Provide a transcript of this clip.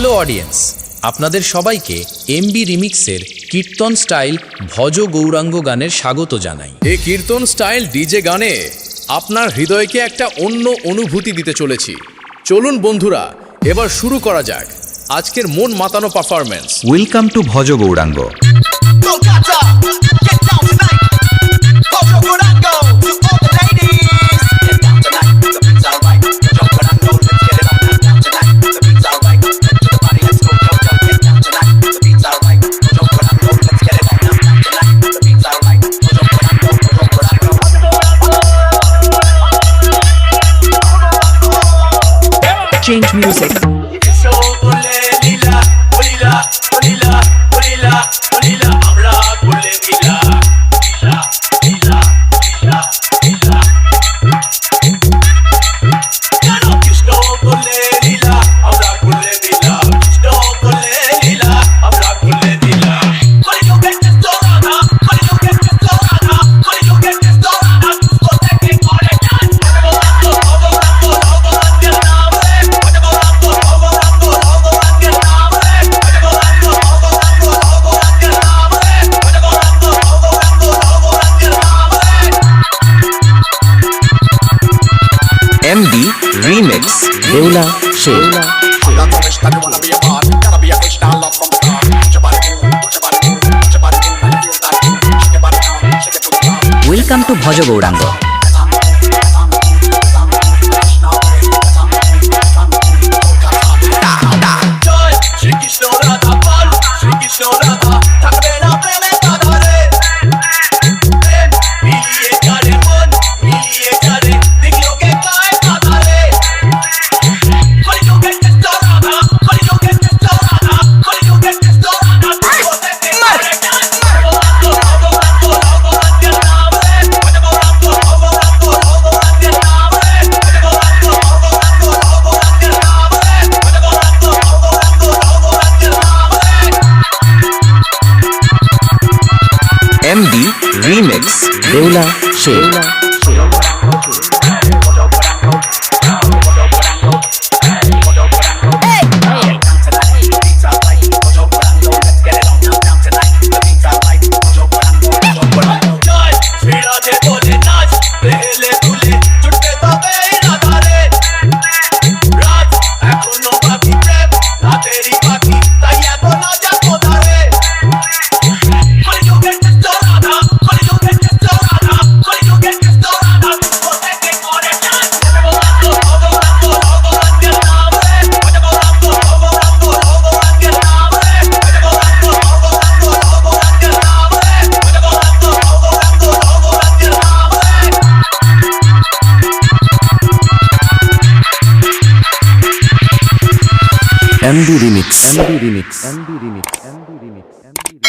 Hello audience আপনাদের সবাইকে MB রিমিক্সের কীর্তন style ভজ গৌরাঙ্গ গানের স্বাগত জানাই। এই কীর্তন স্টাইল ডিজে গানে আপনার হৃদয়কে একটা অন্য অনুভূতি দিতে চলেছি। চলুন বন্ধুরা এবার শুরু করা যাক আজকের মন মাতানো পারফরমেন্স ওয়েলকাম টু ভজ Gauranga. change music. Remix. Deula Shea. Welcome to Bhaja Gauranga. Remix Deula Sheikh. MB Remix. MB Remix. MB Remix. MB Remix. MB Remix.